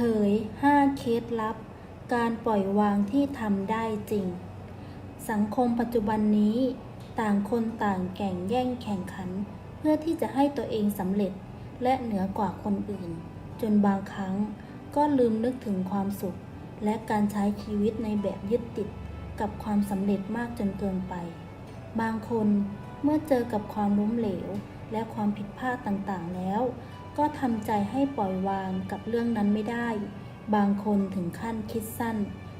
เผย 5 เคล็ดลับ การปล่อยวางที่ทำได้จริง สังคมปัจจุบันนี้ ต่างคนต่างแข่งแย่งแข่งขัน เพื่อที่จะให้ตัวเองสำเร็จและเหนือกว่าคนอื่น จนบางครั้งก็ลืมนึกถึงความสุข และการใช้ชีวิตในแบบยึดติดกับความสำเร็จมากจนเกินไป บางคนเมื่อเจอกับความล้มเหลว และความผิดพลาดต่างๆแล้ว ก็ทำใจให้ปล่อยวางกับเรื่องนั้นไม่ได้ บางคนถึงขั้นคิดสั้น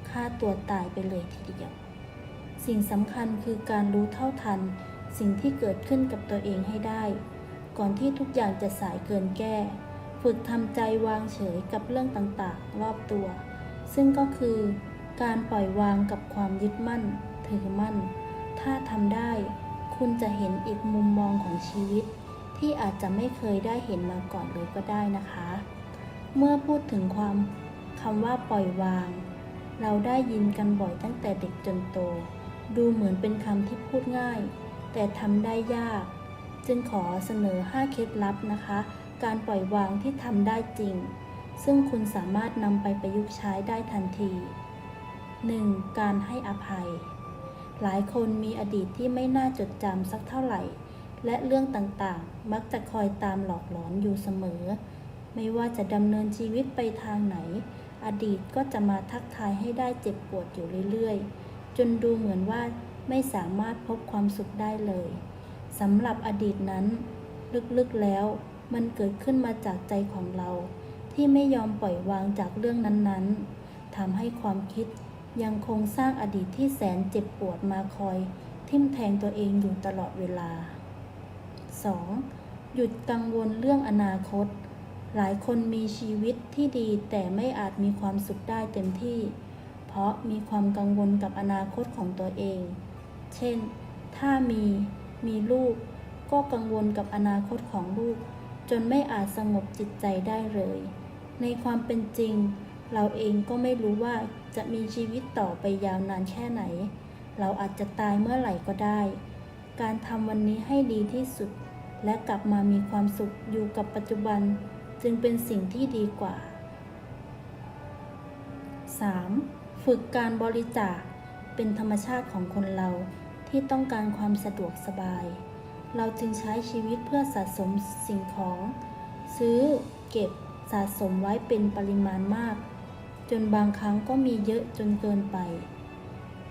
ฆ่าตัวตายไปเลยทีเดียว สิ่งสำคัญคือการรู้เท่าทัน สิ่งที่เกิดขึ้นกับตัวเองให้ได้ ก่อนที่ทุกอย่างจะสายเกินแก้ ฝึกทำใจวางเฉยกับเรื่องต่างๆ รอบตัว ซึ่งก็คือการปล่อยวางกับความยึดมั่น ถือมั่น ถ้าทำได้ คุณจะเห็นอีกมุมมองของชีวิต ที่อาจจะไม่เคยได้เห็นมาก่อนเลยก็ได้นะคะ เมื่อพูดถึงความคำว่าปล่อยวาง เราได้ยินกันบ่อยตั้งแต่เด็กจนโต ดูเหมือนเป็นคำที่พูดง่าย แต่ทำได้ยาก จึงขอเสนอ 5 เคล็ดลับนะคะ การปล่อยวางที่ทำได้จริง ซึ่งคุณสามารถนำไปประยุกต์ใช้ได้ทันที 1. การให้อภัย หลายคนมีอดีตที่ไม่น่าจดจำสักเท่าไหร่ และเรื่องต่างๆ มักจะคอยตามหลอกหลอนอยู่เสมอ ไม่ว่าจะดำเนินชีวิตไปทางไหน อดีตก็จะมาทักทายให้ได้เจ็บปวดอยู่เรื่อยๆ จนดูเหมือนว่าไม่สามารถพบความสุขได้เลยสำหรับอดีตนั้น ลึกๆแล้ว มันเกิดขึ้นมาจากใจของเรา ที่ไม่ยอมปล่อยวางจากเรื่องนั้นๆทำให้ความคิดยังคงสร้างอดีตที่แสนเจ็บปวดมาคอย ทิ่มแทงตัวเองอยู่ตลอดเวลา 2. หยุดกังวลเรื่องอนาคต หลายคนมีชีวิตที่ดีแต่ไม่อาจมีความสุขได้เต็มที่ เพราะมีความกังวลกับอนาคตของตัวเอง เช่น ถ้ามี มีลูก ก็กังวลกับอนาคตของลูก จนไม่อาจสงบจิตใจได้เลย ในความเป็นจริง เราเองก็ไม่รู้ว่าจะมีชีวิตต่อไปยาวนานแค่ไหน เราอาจจะตายเมื่อไหร่ก็ได้ การทำวันนี้ให้ดีที่สุด และกลับมามีความสุขอยู่กับปัจจุบัน จึงเป็นสิ่งที่ดีกว่า 3. ฝึกการบริจาคเป็นธรรมชาติของคนเราที่ต้องการความสะดวกสบาย เราจึงใช้ชีวิตเพื่อสะสมสิ่งของ ซื้อเก็บสะสมไว้เป็นปริมาณมาก จนบางครั้งก็มีเยอะจนเกินไป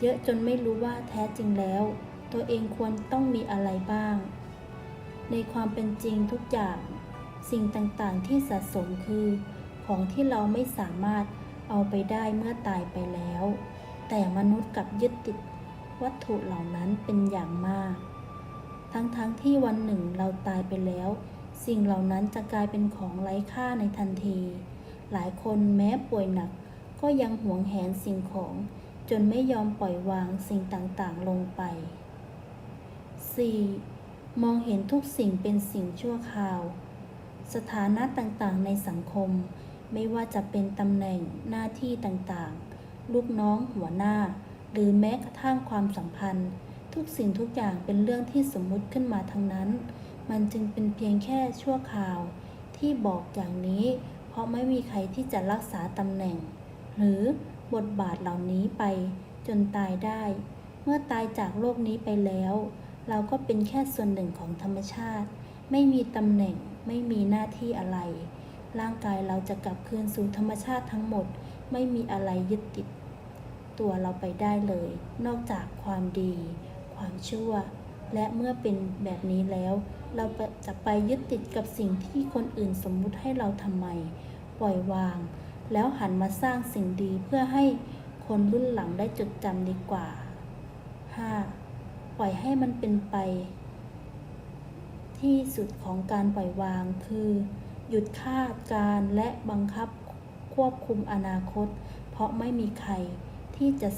เยอะจนไม่รู้ว่าแท้จริงแล้ว ตัวเองควรต้องมีอะไรบ้าง ในความเป็นจริงทุกอย่าง สิ่งต่างๆที่สะสมคือ ของที่เราไม่สามารถเอาไปได้เมื่อตายไปแล้ว แต่มนุษย์กลับยึดติดวัตถุเหล่านั้นเป็นอย่างมาก ทั้งๆทที่วันหนึ่งเราตายไปแล้ว สิ่งเหล่านั้นจะกลายเป็นของไร้ค่าในทันที หลายคนแม้ป่วยหนัก ก็ยังหวงแหนสิ่งของ จนไม่ยอมปล่อยวางสิ่งต่างๆลงไป 4. มองเห็นทุกสิ่งเป็นสิ่งชั่วคราว สถานะต่างๆ ในสังคม ไม่ว่าจะเป็นตำแหน่งหน้าที่ต่างๆ ลูกน้องหัวหน้า หรือแม้กระทั่งความสัมพันธ์ ทุกสิ่งทุกอย่างเป็นเรื่องที่สมมุติขึ้นมาทั้งนั้น มันจึงเป็นเพียงแค่ชั่วคราว ที่บอกอย่างนี้ เพราะไม่มีใครที่จะรักษาตำแหน่ง หรือบทบาทเหล่านี้ไปจนตายได้ เมื่อตายจากโลกนี้ไปแล้ว เราก็เป็นแค่ส่วนหนึ่งของธรรมชาติ ไม่มีตำแหน่ง ไม่มีหน้าที่อะไร ร่างกายเราจะกลับคืนสู่ธรรมชาติทั้งหมด ไม่มีอะไรยึดติด ตัวเราไปได้เลย นอกจากความดี ความชั่ว และเมื่อเป็นแบบนี้แล้ว เราจะไปยึดติดกับสิ่งที่คนอื่นสมมุติให้เราทำไม ปล่อยวาง แล้วหันมาสร้างสิ่งดีเพื่อให้คนรุ่นหลังได้จดจำดีกว่า 5. ปล่อยให้มันเป็นไป ที่สุดของการปล่อยวางคือ หยุดคาดการและบังคับควบคุมอนาคต เพราะไม่มีใครที่จะ